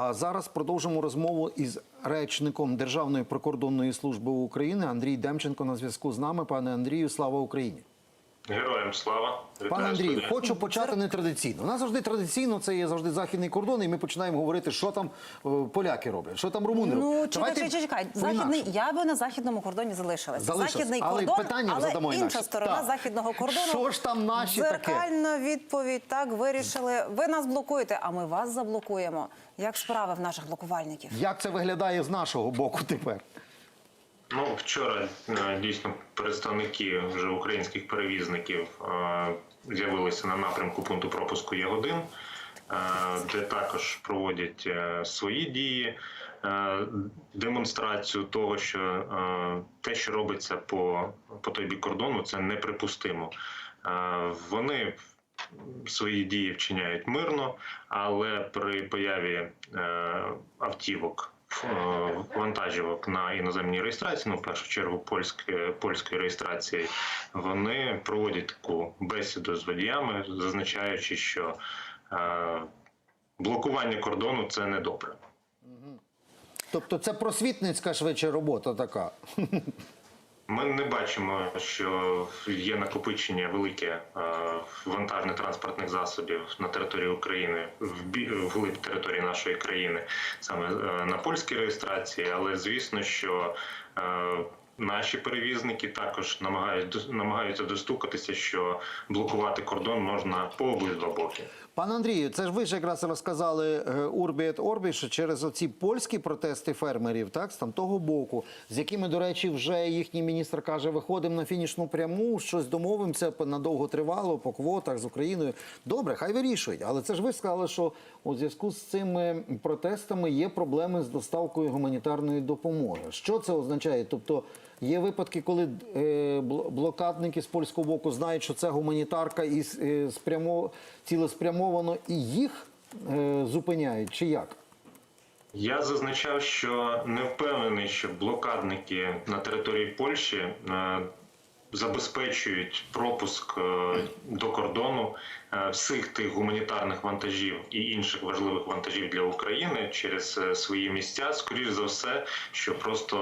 А зараз продовжимо розмову із речником Державної прикордонної служби України Андрій Демченко на зв'язку з нами. Пане Андрію, слава Україні. Героям слава Вітаю, Пане Андрію, хочу почати нетрадиційно. У нас завжди традиційно це є завжди західний кордон, і ми починаємо говорити, що там е, поляки роблять, що там румуни Ну, роблять. чекай, Давайте чекай, чекай. Західний, я би на західному кордоні залишилася. Залишилась. Західний Але кордон, питання але задамо інша інакше. сторона Так. західного кордону. Що ж там наші таке? Відповідь. Так, вирішили. Ви нас блокуєте, а ми вас заблокуємо. Як справи в наших блокувальників? Як це виглядає з нашого боку тепер? Ну вчора е, дійсно представники вже українських перевізників е, з'явилися на напрямку пункту пропуску Ягодин, е, де також проводять свої дії, демонстрацію того, що те, що робиться по, по той бік кордону, це неприпустимо. Вони свої дії вчиняють мирно, але при появі автівок. Е, Вантажівок на іноземній реєстрації, ну в першу чергу польської польської реєстрації, вони проводять таку бесіду з водіями, зазначаючи, що е, блокування кордону це не добре. Тобто це просвітницька швидше робота така. Ми не бачимо, що є накопичення велике е, вантажних транспортних засобів на території України в вглиб території нашої країни, саме е, на польській реєстрації. Але звісно, що е, наші перевізники також намагають намагаються достукатися, що блокувати кордон можна по обидва боки. Пане Андрію, це ж ви ж якраз розказали е, Урбі ет Орбі, що через оці польські протести фермерів, так, з там того боку, з якими, до речі, вже їхній міністр каже, виходимо на фінішну пряму, щось домовимося надовго тривало по квотах з Україною. Добре, хай вирішують. Але це ж ви сказали, що у зв'язку з цими протестами є проблеми з доставкою гуманітарної допомоги. Що це означає? Тобто є випадки, коли е, блокадники з польського боку знають, що це гуманітарка і е, спрямо, цілеспрямовано і їх е, зупиняють, чи як? Я зазначав, що не впевнений, що блокадники на території Польщі забезпечують пропуск е, до кордону е, всіх тих гуманітарних вантажів і інших важливих вантажів для України через е, свої місця. Скоріш за все, що просто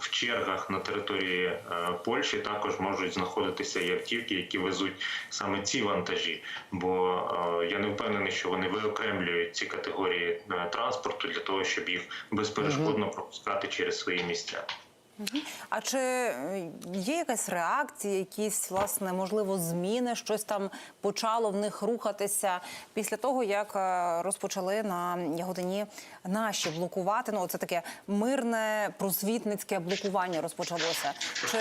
в чергах на території Польщі також можуть знаходитися і автівки, які везуть саме ці вантажі. Бо я не впевнений, що вони виокремлюють ці категорії транспорту для того, щоб їх безперешкодно пропускати через свої місця. А чи е, є якась реакція, якісь власне можливо зміни? Щось там почало в них рухатися після того, як е, розпочали на Ягодині наші блокувати? Ну це таке мирне просвітницьке блокування розпочалося. Чи,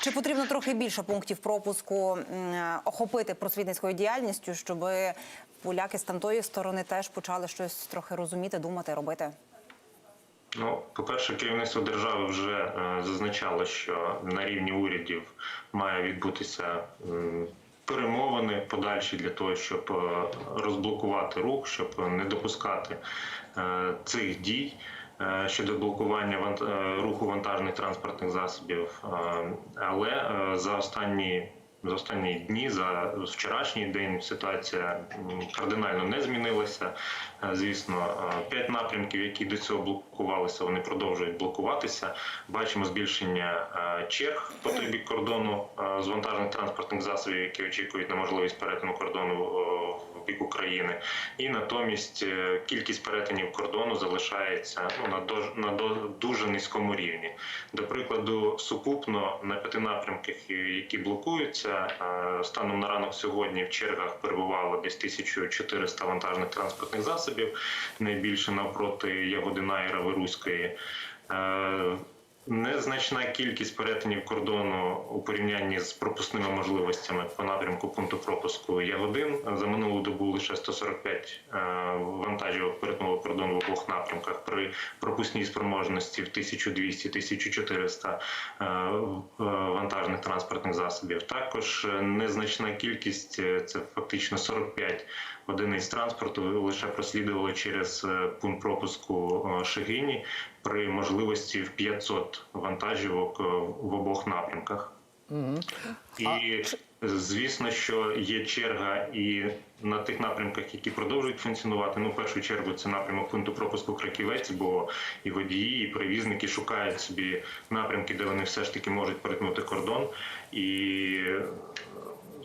чи потрібно трохи більше пунктів пропуску охопити просвітницькою діяльністю, щоб поляки з тамтої сторони теж почали щось трохи розуміти, думати, робити? Ну, по-перше, керівництво держави вже е, зазначало, що на рівні урядів має відбутися перемовини подальші для того, щоб е, розблокувати рух, щоб не допускати е, цих дій. Щодо блокування руху вантажних транспортних засобів, але за останні за останні дні, за вчорашній день ситуація кардинально не змінилася. Е, Звісно, е, п'ять напрямків, які до цього блокувалися, вони продовжують блокуватися. Бачимо збільшення е, черг по той бік кордону з вантажних транспортних засобів, які очікують на можливість перетину кордону бік України. І натомість е, кількість перетинів кордону залишається ну, на дож- на до- дуже низькому рівні. До прикладу, сукупно на п'яти напрямках, які блокуються, е, станом на ранок сьогодні в чергах перебувало десь 1400 вантажних транспортних засобів, найбільше навпроти Ягодина і Раверуської. Е, Незначна кількість перетинів кордону у порівнянні з пропускними можливостями по напрямку пункту пропуску Ягодин. За минулу добу лише 145 е, вантажівок перетнуло кордон в обох напрямках при пропускній спроможності в 1200-1400 е, вантажних транспортних засобів. Також е, незначна кількість е, це фактично 45 одиниць транспорту лише прослідували через е, пункт пропуску е, Шегині при можливості в 500 вантажівок е, в обох напрямках. І Звісно, що є черга і на тих напрямках, які продовжують функціонувати. Ну, в першу чергу, це напрямок пункту пропуску Краківець, бо і водії, і перевізники шукають собі напрямки, де вони все ж таки можуть перетнути кордон. І е,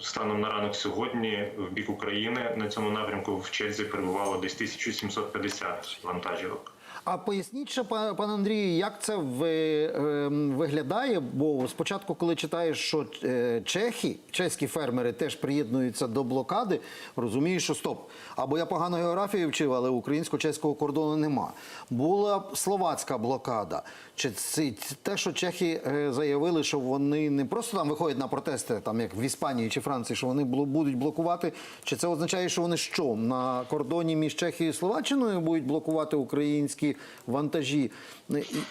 станом на ранок сьогодні в бік України на цьому напрямку в черзі перебувало десь 1750 вантажівок. А поясніть ще, па- пане Андрію, як це ем, виглядає? Бо спочатку, коли читаєш, що е, чехи, чеські фермери теж приєднуються до блокади, розумієш, що стоп. Або я погано географію вчив, але українсько-чеського кордону нема. Була словацька блокада. Чи це те, що чехи е, заявили, що вони не просто там виходять на протести, там як в Іспанії чи Франції, що вони будуть блокувати? Чи це означає, що вони що на кордоні між Чехією і Словаччиною будуть блокувати українські вантажі?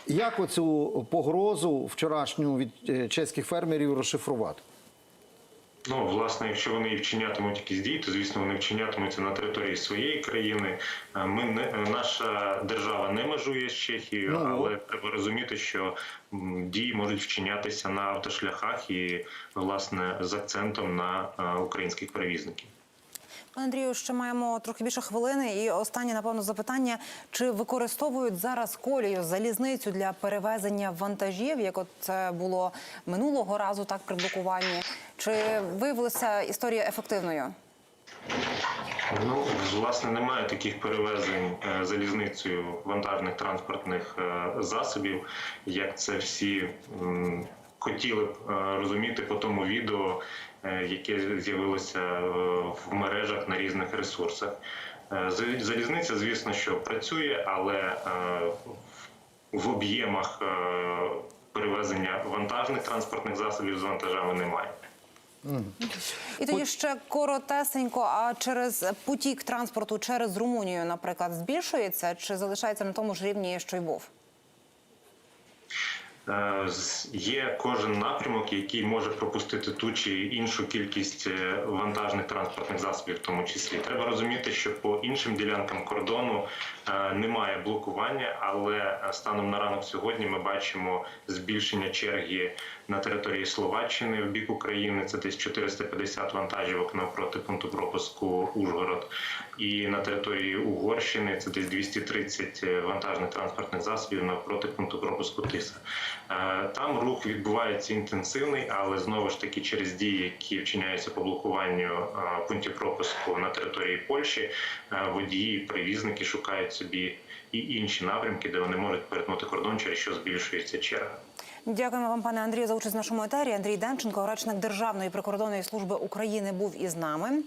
Як оцю погрозу вчорашню від е, чеських фермерів розшифрувати? Ну, власне, якщо вони і вчинятимуть якісь дії, то звісно вони вчинятимуться на території своєї країни. Е, Ми не наша держава не межує з Чехією, Ну, але треба розуміти, що дії можуть вчинятися на автошляхах і власне з акцентом на е, українських перевізників. Андрію, ще маємо трохи більше хвилини. І останнє, напевно, запитання: чи використовують зараз колію залізницю для перевезення вантажів, як от це було минулого разу, так при блокуванні? Чи виявилася історія ефективною? Ну, власне, немає таких перевезень е, залізницею вантажних транспортних е, засобів, як це всі хотіли б е, розуміти по тому відео, е, яке з'явилося е, в мережах на різних ресурсах. Залізниця, звісно, що працює, але в об'ємах перевезення вантажних транспортних засобів з вантажами немає. І тоді ще коротесенько, а через потік транспорту через Румунію, наприклад, збільшується чи залишається на тому ж рівні, що й був? Е, Є кожен напрямок, який може пропустити ту чи іншу кількість е, вантажних транспортних засобів, в тому числі. Треба розуміти, що по іншим ділянкам кордону е, немає блокування, але станом на ранок сьогодні ми бачимо збільшення черги на території Словаччини в бік України. Це десь 450 вантажівок навпроти пункту пропуску Ужгород. І на території Угорщини це десь 230 вантажних транспортних засобів навпроти пункту пропуску Тиса. Е, Там рух відбувається інтенсивний, але знову ж таки через дії, які вчиняються по блокуванню е, пунктів пропуску на території Польщі, е, водії, перевізники шукають собі і інші напрямки, де вони можуть перетнути кордон, через що збільшується черга. Дякуємо вам, пане Андрію, за участь в нашому етері. Андрій Демченко, речник Державної прикордонної служби України, був із нами.